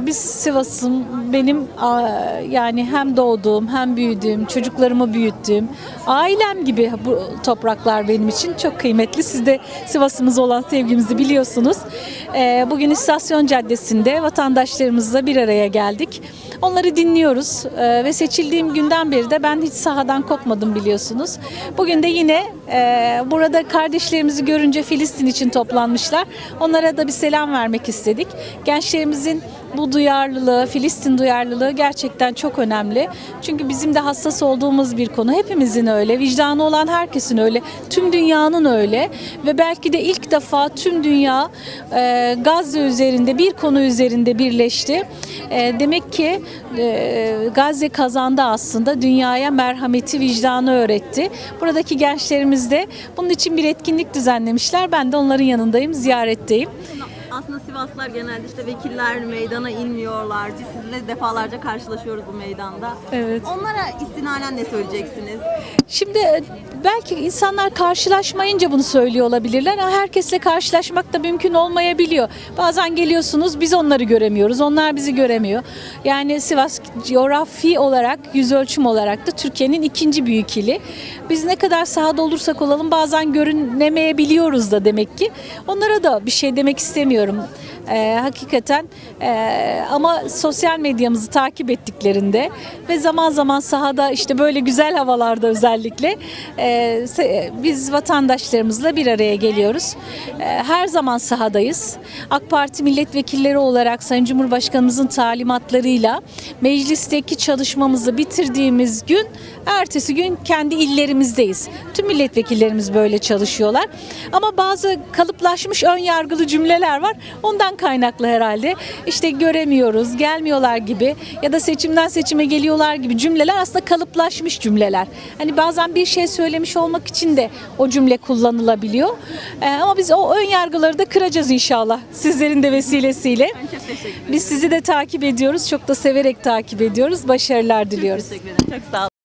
Biz Sivas'ım benim yani hem doğduğum hem büyüdüğüm, çocuklarımı büyüttüğüm, ailem gibi bu topraklar benim için çok kıymetli. Siz de Sivas'ımız olan sevgimizi biliyorsunuz. Ee, Bugün İstasyon Caddesi'nde vatandaşlarımızla bir araya geldik. Onları dinliyoruz Ee, ve seçildiğim günden beri de ben hiç sahadan kopmadım biliyorsunuz. Bugün de yine e, burada kardeşlerimizi görünce Filistin için toplanmışlar. Onlara da bir selam vermek istedik. Gençlerimizin bu duyarlılığı, Filistin duyarlılığı gerçekten çok önemli. Çünkü bizim de hassas olduğumuz bir konu. Hepimizin öyle, vicdanı olan herkesin öyle, tüm dünyanın öyle ve belki de ilk defa tüm dünya e, Gazze üzerinde bir konu üzerinde birleşti. E, demek ki e, Gazze kazandı aslında dünyaya merhameti, vicdanı öğretti. Buradaki gençlerimiz de bunun için bir etkinlik düzenlemişler. Ben de onların yanındayım, ziyaretteyim. Aslında Sivaslılar genelde işte vekiller meydana inmiyorlar. Biz sizinle defalarca karşılaşıyoruz bu meydanda. Evet. Onlara istinanen ne söyleyeceksiniz? Şimdi belki insanlar karşılaşmayınca bunu söylüyor olabilirler herkesle karşılaşmak da mümkün olmayabiliyor. Bazen geliyorsunuz biz onları göremiyoruz, onlar bizi göremiyor. Yani Sivas coğrafi olarak, yüz ölçüm olarak da Türkiye'nin ikinci büyük ili. Biz ne kadar sahada olursak olalım bazen görünemeyebiliyoruz da demek ki. Onlara da bir şey demek istemiyorum. Ee, hakikaten Ee, ama sosyal medyamızı takip ettiklerinde ve zaman zaman sahada işte böyle güzel havalarda özellikle e, se- biz vatandaşlarımızla bir araya geliyoruz. Ee, her zaman sahadayız. AK Parti milletvekilleri olarak Sayın Cumhurbaşkanımızın talimatlarıyla meclisteki çalışmamızı bitirdiğimiz gün ertesi gün kendi illerimizdeyiz. Tüm milletvekillerimiz böyle çalışıyorlar. Ama bazı kalıplaşmış ön yargılı cümleler var. Ondan kaynaklı herhalde. İşte göremiyoruz, gelmiyorlar gibi ya da seçimden seçime geliyorlar gibi cümleler aslında kalıplaşmış cümleler. Hani bazen bir şey söylemiş olmak için de o cümle kullanılabiliyor. Ee, ama biz o ön yargıları da kıracağız inşallah sizlerin de vesilesiyle. Çok. Biz sizi de takip ediyoruz. Çok da severek takip ediyoruz. Başarılar diliyoruz. Teşekkür ederim. Çok sağ olun.